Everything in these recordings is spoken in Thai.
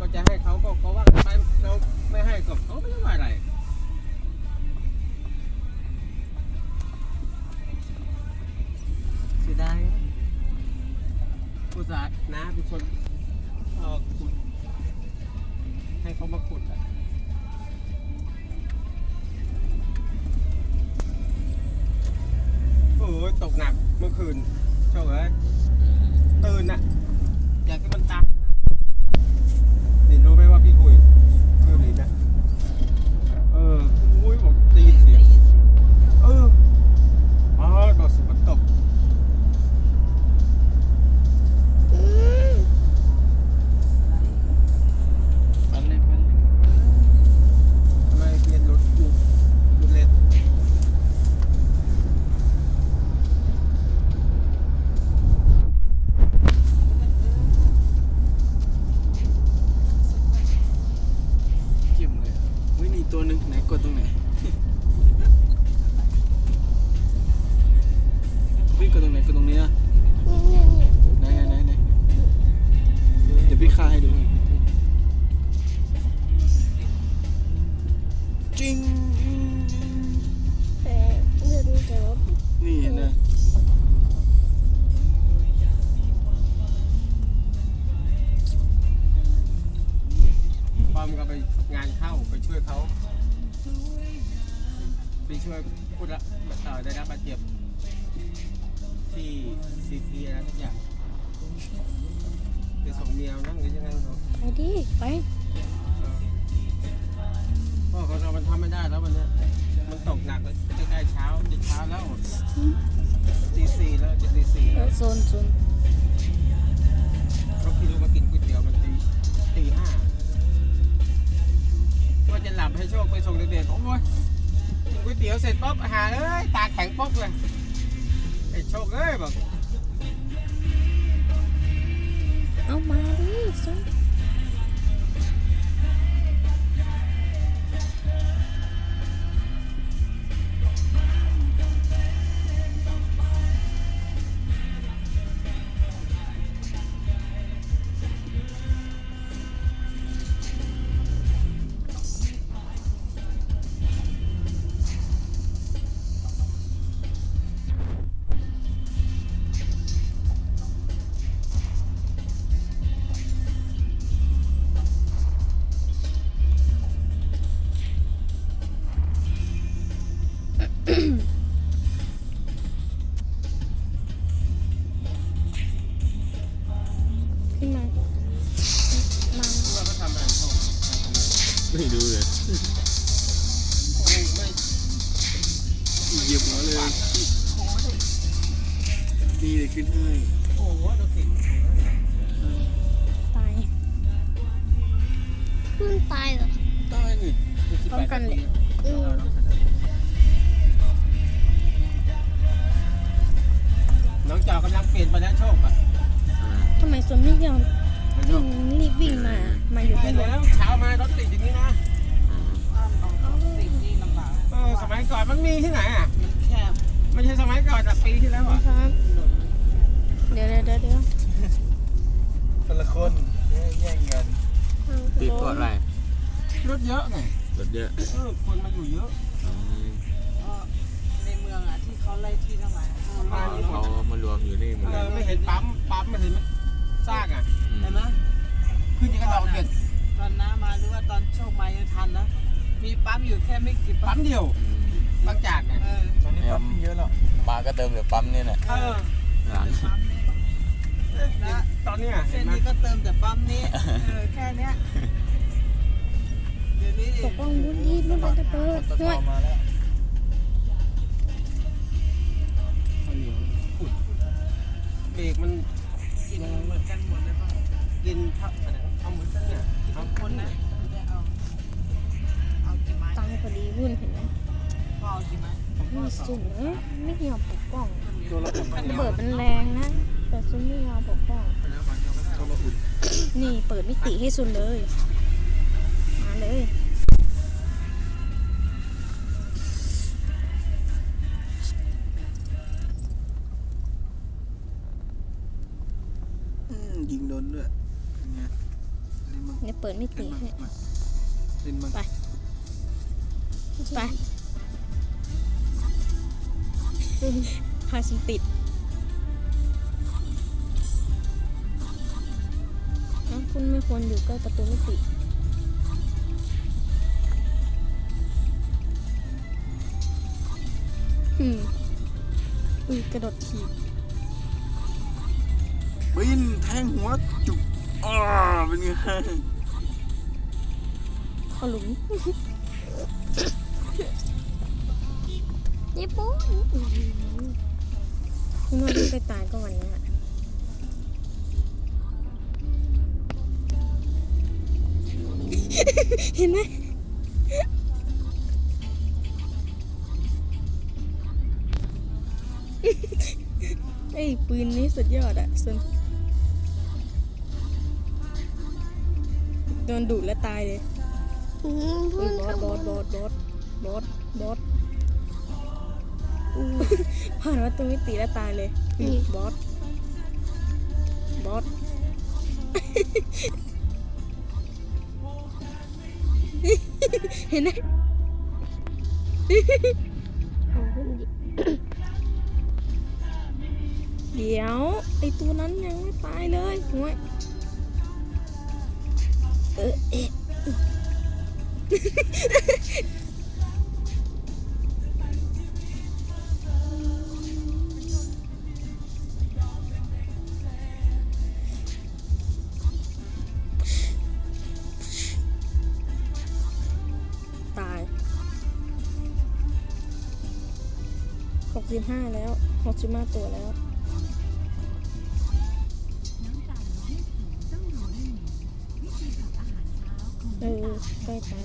ก็จะให้เขาก็เขาว่ากันไปเราไม่ให้ก็เขาไม่ได้ว่าอะไรเสียดายผู้สาห์นะเป็นคนเออขุดให้เขามาขุดอะโอ้ยตกหนักเมื่อคืนโชคเอ้ยตื่นอะอยากให้มันตายนะนี่รู้ไหมว่าพี่คุยคือนี่นะเอออุ้ยบอกได้ยินเสียงเอออ๋อบอกสุมันตก ปันเลยปันเลย ทำไมเรียนรถอยู่รถเล็ก เก็บเลยเฮ้ยนี่ ตัวหนึงไหนกดตรงไหนพี่กดตรงไหนกดตรงนี้อะไหนไหนไหนไหนเดี๋ยวพี่ฆ่าให้ดูจริงแต่เดินแต่ว่านี่นะ ไปช่วยพูดละเอ่อได้รับบาดเจ็บที่ซีพีอะไรทุกอย่างไปส่งเมียนั่งหรือยังไงไม่รู้ไปดิไปเออพ่อเขาเรามันทำไม่ได้แล้ววันเนี้ยมันตกหนักแล้วใกล้ๆเช้าจะเช้าแล้วตีสี่แล้วจะตีสี่แล้ว โซนโซน ยเตี๋ยวเสร็จปุ๊บอาหารเอ้ยตาแข็งปุ๊บเลยไอ้โชคเอ้ยบอก เอามาดิโซ ขึ้นมา มาว่าเขาทำอะไรโชคไม่ดูเลยโอ้ยไม่เหยียบหัวเลยคงไม่ได้นี่เลยขึ้นให้โอ้โหเราติดตายเพิ่งตายเหรอได้นี่พร้อมกันเลย ยอมไม่โชวิ่คงรีบวิ่งมา มาอยู่เปลี่ข้ายงบนนแล้วเช้ามารถติดอย่างนี้นะเออสมัยก่อนมันมีที่ไหนอะแคบไม่ใช่สมัยก่อนแต่ปีที่แล้วอะครับเดี๋ยวเดี๋ยวเดี๋ยวเดี๋ยวคนละคนแย่งกันติดตัวอะไรรถเยอะไงรถเยอะเออคนมาอยู่เยอะอืมก็ในเมืองอะที่เขาไล่ที่ทั้งหลายบ้านนี้หมเขาดมารวมอยู่นี่หมดเอเลอยไม่เห็นปั๊มปั๊มไม่เห็น ซากอะอืมเห็นไหมขึ้นยังกระดองเด็ดตอนน้ามาหรือว่าตอนโชคมายังทันนะ มีปั๊มอยู่แค่ไม่กี่ปั๊ปั๊มมเดียวอืมบางจากไงเออตอนนี้ปั๊มเยอะแล้วมาก็เติมเดี๋ยวปั๊มนี่แหละเออหลังปั๊มนี้เดี๋ยวตอนเนี้ยเห็เส้นนไหมนี้ก็เติมแต่ปั๊มนี้เออแค่เนี้ยเดี๋ยวนี้ดิตกลงรุ่นที่รุ่นจะเปิดตด้วย มาแล้วข้าวเหนียวขุดเบรกมันกินเห กินทับอะไรนะเอาเหมือนกันเนี่ยเอาทุกคนนะไม่ได้เอาเอากีม้ตายพอดีรุ่นเห็นไหมพ่อเอากี่ไม้ไม่สูงไม่ยอมปกป้องตัวละอุ่นเบิดมันแรงนะ แต่ซุนไม่ยอมปกป้องไปแล้ววันเดียวก็ได้ตัวละอุ่นนี่เปิดมิติให้ซุนเลย มาเลยอืมยิงโดนด้วย เป็นไงนี่มึงเดี๋ยวเปิดมิติให้มาดินมันไป ไปพาฉันติดเอ้าคุณไม่ควรอยู่ใกล้ประตูมิติอืมอุ้ยกระโดดถีบบินแทงหัวจุกอ้าเป็นไงเข้า หลุมญี่ปุ่นคุณว่าใกล้ตายก็วันนี้อะเห็นไหมไอ้ยปืนนี้สุดยอดอะส่วนโดนดูดแล้วตายเลย อืมอุ้ยบอสบอสบอสบอสบอสบอสผ่านประตูมิติแล้วตายเลยอุ้ยบอสบอสเห็นไหมเดี๋ยวไอตัวนั้นยังไม่ตายเลยห่วยเออเอ๊ะ ตายหกสิบห้าแล้วหกสิบห้าตัวแล้ว เออใกล้ตาย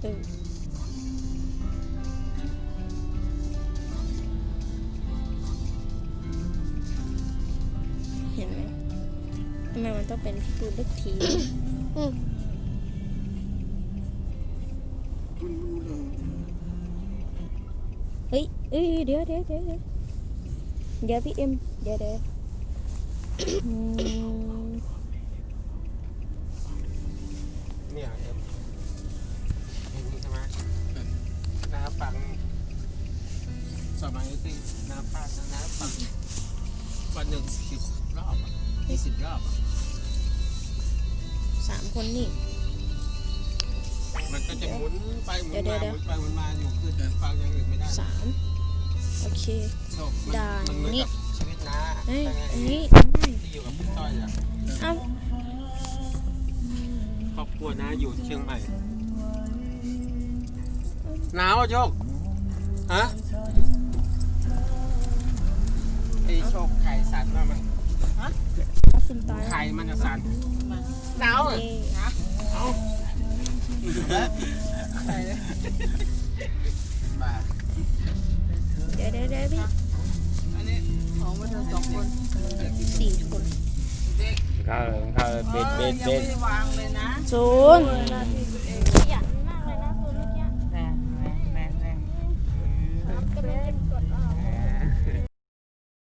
เออเห็นไหมทำไมมันต้องเป็นพี่ปูเล็กทีเฮ้ยเอ้ยเดี๋ยวเดี๋ยวเดี๋ยวเดี๋ยวเดี๋ยวพี่เอ็มเดี๋ยวเดี๋ยว สมัยที่น้าพาดน้าฟังวันหนึ่งสิบรอบยี่สิบรอบอะสามคนนี่ มันก็จะหมุนไปหมุนเดี๋ยวมาเดี๋หยว มุนไปหมุนมาอยู่คือฟังอย่างอื่นไม่ได้สามโอเคโชคมัด่านมันเหมือนนี่ กับชีวิตน้าเอ้ยอันนี้ที่อยู่กับพี่ต้อยอะเอ้าครอบครัวน้าอยู่เชียงใหม่หนาวอะโชคฮะ สันว่ามันเอาซุ่มตายไข่มันจะสันหนาวโออะเคเอาเดี๋ยวเดี๋ยวเดี๋ยวพี่อันนี้ของมันสองคนสี่คนข้าวข้าวเบ็ดเอเบ็อดยังเบ็ดไม่ได้วางเลยนะศูนย์